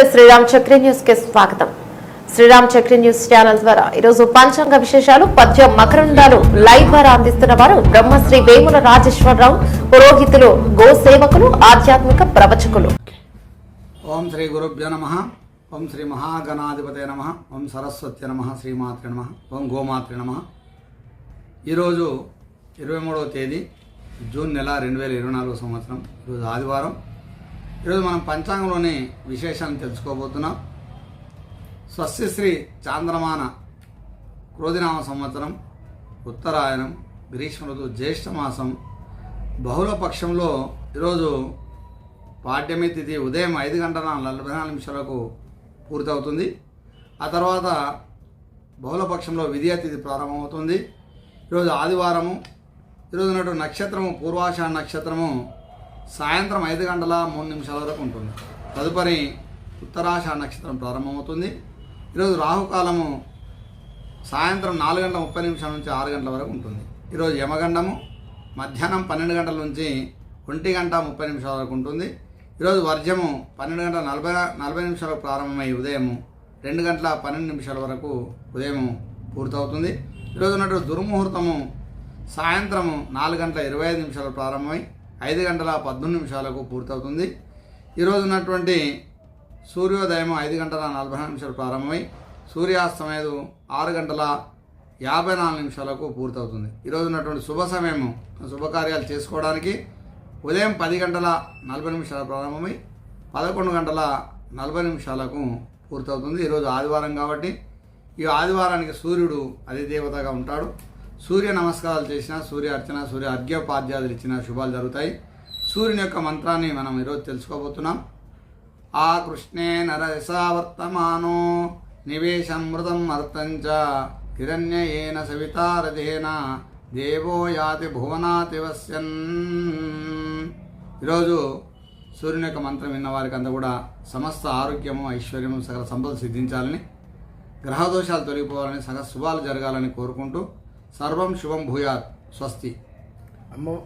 నమస్తే. శ్రీరామ్ చక్రి న్యూస్కి స్వాగతం. శ్రీరామ్ చక్రి న్యూస్ ఛానల్ ద్వారా ఈరోజు పంచాంగ విశేషాలు పద్య మకరందాలు లైవ్ ద్వారా అందిస్తున్న వారు బ్రహ్మశ్రీ వేముల రాజేశ్వరరావు పురోహితులు గో సేవకులు ఆధ్యాత్మిక ప్రవచకులు. ఓం శ్రీ గురుభ్యో నమ. ఓం శ్రీ మహాగణాధిపతి నమ. ఓం సరస్వతి నమ శ్రీమాతృ నమ. ఓం గోమాత్రి నమ. ఈరోజు ఇరవై మూడవ తేదీ జూన్ నెల రెండు వేల ఇరవై నాలుగో సంవత్సరం. ఈరోజు ఆదివారం. ఈరోజు మనం పంచాంగంలోని విశేషాలను తెలుసుకోబోతున్నాం. స్వస్తి శ్రీ చాంద్రమాన క్రోధినామ సంవత్సరం ఉత్తరాయణం గ్రీష్మ ఋతువు జ్యేష్ఠమాసం బహుళ పక్షంలో ఈరోజు పాడ్యమి తిథి ఉదయం ఐదు గంటల నలభై నాలుగు నిమిషాలకు పూర్తవుతుంది. ఆ తర్వాత బహుళపక్షంలో విద్యా తిథి ప్రారంభమవుతుంది. ఈరోజు ఆదివారము ఈరోజు ఉన్నటువంటి నక్షత్రము పూర్వాషాఢ నక్షత్రము సాయంత్రం ఐదు గంటల మూడు నిమిషాల వరకు ఉంటుంది. తదుపరి ఉత్తరాష నక్షత్రం ప్రారంభమవుతుంది. ఈరోజు రాహుకాలము సాయంత్రం నాలుగు గంటల ముప్పై నిమిషాల నుంచి ఆరు గంటల వరకు ఉంటుంది. ఈరోజు యమగండము మధ్యాహ్నం పన్నెండు గంటల నుంచి ఒంటి గంట ముప్పై నిమిషాల వరకు ఉంటుంది. ఈరోజు వర్జము పన్నెండు గంటల నలభై నలభై నిమిషాలకు ప్రారంభమై ఉదయము రెండు గంటల పన్నెండు నిమిషాల వరకు ఉదయం పూర్తవుతుంది. ఈరోజు ఉన్నటువంటి దుర్ముహూర్తము సాయంత్రము నాలుగు గంటల ఇరవై ఐదు నిమిషాలు ప్రారంభమై ఐదు గంటల పద్దెనిమిది నిమిషాలకు పూర్తవుతుంది. ఈరోజు ఉన్నటువంటి సూర్యోదయం ఐదు గంటల నలభై నిమిషాలు ప్రారంభమై సూర్యాస్తమయం ఆరు గంటల యాభై నాలుగు నిమిషాలకు పూర్తవుతుంది. ఈరోజు ఉన్నటువంటి శుభ సమయము శుభకార్యాలు చేసుకోవడానికి ఉదయం పది గంటల నలభై నిమిషాల ప్రారంభమై పదకొండు గంటల నలభై నిమిషాలకు పూర్తవుతుంది. ఈరోజు ఆదివారం కాబట్టి ఈ ఆదివారానికి సూర్యుడు అధిదేవతగా ఉంటాడు. సూర్య నమస్కారాలు చేసిన సూర్య అర్చన సూర్య అర్ఘ్యోపాధ్యాయులు ఇచ్చిన శుభాలు జరుగుతాయి. సూర్యుని యొక్క మంత్రాన్ని మనం ఈరోజు తెలుసుకోబోతున్నాం. ఆ కృష్ణే నరసావర్తమానో నివేశమృతం అర్థంచ హిరణ్యయేన సవితారథేన దేవో యాతి భువనాతివస్యన్ ఈరోజు సూర్యుని యొక్క మంత్రం విన్న వారికి అంతా కూడా సమస్త ఆరోగ్యము ఐశ్వర్యము సకల సంపద సిద్ధించాలని గ్రహదోషాలు తొలగిపోవాలని సకల శుభాలు జరగాలని కోరుకుంటూ సర్వం శుభం భూయాత్ స్వస్తి. అమ్మ.